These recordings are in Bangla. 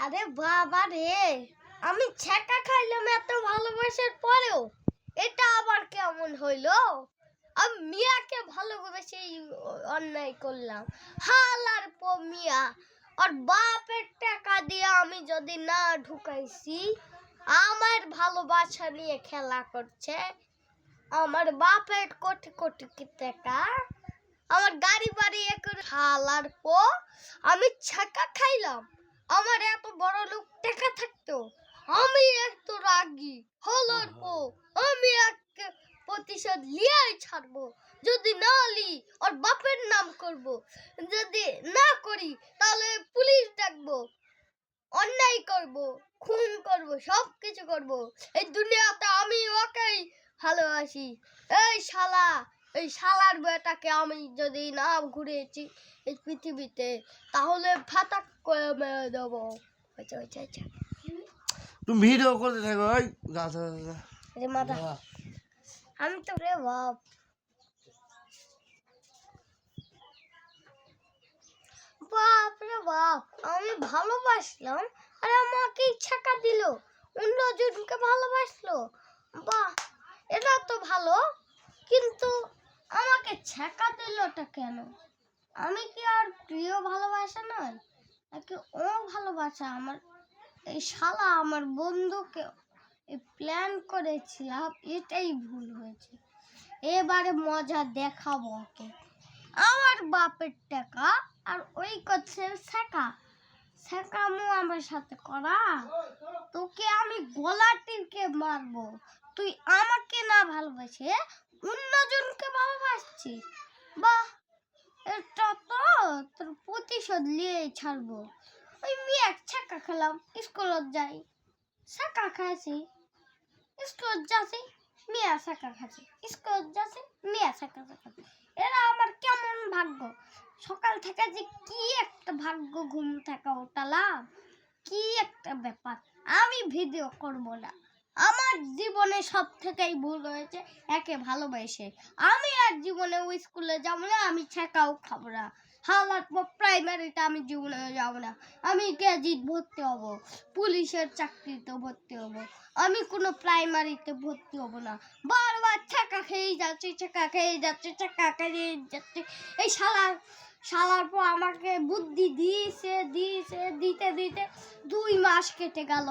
আরে বাবা রে, আমি ছ্যাঁকা খাইলাম এত ভালোবাসার পরেও। এটা আবার কেমন হইল? আমি মিয়াকে ভালোবেসে অন্যায় করলাম। হাল আর প মিয়া আর বাপের টাকা দিয়ে আমি যদি না ঢুকাইছি, আমার ভালোবাসা নিয়ে খেলা করছে। আমার বাপের কোটি কোটি টাকা? আমার গাড়ি বাড়ি করে হালার পো, আমি ছাকা খাইলাম। আমার এত বড় লোক টাকা থাকতো। আমি এত রাগি হলার পো আমি এক প্রতিশোধ লিয়াই ছাড়বো। যদি না লি ওর বাপের নাম করব। যদি না করি তাহলে পুলিশ ডাকবো। অন্যায় করব খুন করব সব কিছু করব। এই দুনিয়াতে আমি ওকেই ভালোবাসি। এই শালা এই শালার বেটাকে আমি যদি না ঘুরেছি এই পৃথিবীতে তাহলে ফাটাক করে মেরে দেবো। আচ্ছা আচ্ছা আচ্ছা তুমি ভিডিও করতে থাকো ওই যা রে মাথা। আমি তো রে বাপ। বাপ রে বাপ আমি ভালোবাসলাম আর আমাকে ছাকা দিল। অন্যজনকে ভালোবাসলো। বাহ এটা তো ভালো। কিন্তু আমাকে ছাকা দিলটা কেন? আমি কি আর প্রিয় ভালোবাসা নয়? নাকি ও ভালোবাসা আমার? এই শালা আমার বন্ধুকে প্ল্যান করেছিলাম এটাই ভুল হয়েছে। এবারে মজা দেখাবো ওকে। আমার বাপের টাকা আর ওই করছে শেখা শেখামো আমার সাথে করা। তোকে আমি গলা টিপকে মারবো। তুই আমাকে না ভালোবাসে অন্যজনকে ভালোবাসছিস বাহ এটা তো তোর প্রতিশোধ নিয়ে ছাড়বো। ওই মেয়ে ছাকা খেলাম স্কুলত যাই। শাকা খাইছি স্কুল যাচ্ছি, মিয়া শাকা খাচ্ছি। স্কুল যাচ্ছি, মিয়া শাকা খাচ্ছি। এরা আমার কেমন ভাগ্য? সকাল থেকে যে কি একটা ভাগ্য ঘুম থাকা ওটালাম কি একটা ব্যাপার? আমি ভিডিও করব না। আমার জীবনে সব থেকেই ভুল হয়েছে একে ভালোবেসে। আমি আর জীবনে ওই স্কুলে যাব না, আমি ছেঁকাও খাব না। হালার প্রাইমারিতে, আমি জীবনে যাব না। আমি কেজিত ভর্তি হব, পুলিশের চাকরিতে ভর্তি হব। আমি কোনো প্রাইমারিতে ভর্তি হব না। বারবার ছাকা খেয়েই যাচ্ছি ছাকা খেয়ে যাচ্ছে ছাকা খেয়ে যাচ্ছে। এই শালার শালার পর আমাকে বুদ্ধি দিয়েছে দিয়েছে, দিতে দিতে দুই মাস কেটে গেল।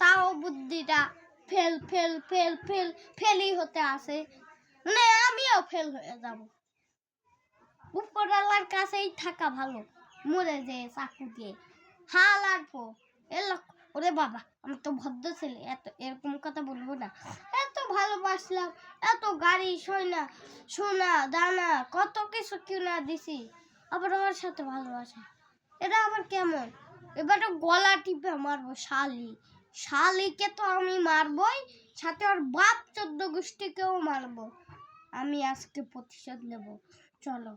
তাও বুদ্ধিটা ফেল ফেল ফেল ফেল, ফেলই হতে আসে। মানে আমিও ফেল হয়ে যাব। উপরওয়ালার কাছেই থাকা ভালো, মরে যে চাকু দিয়ে। আর পো এলো ওরে বাবা, আমি তো ভদ্র ছেলে, এত এরকম কথা বলব না। এত ভালোবাসলাম, এত গাড়ি, সোনা সোনা, দানা, কত কিছু কিনা দিছি, আবার আমার সাথে ভালোবাসা। এটা আবার কেমন? এবারে গলা টিপে মারবো শালি। শালিকে তো আমি মারবই, সাথে ওর বাপ চোদ্দ গোষ্ঠীকেও মারব। আমি আজকে প্রতিশোধ নেব। চলো।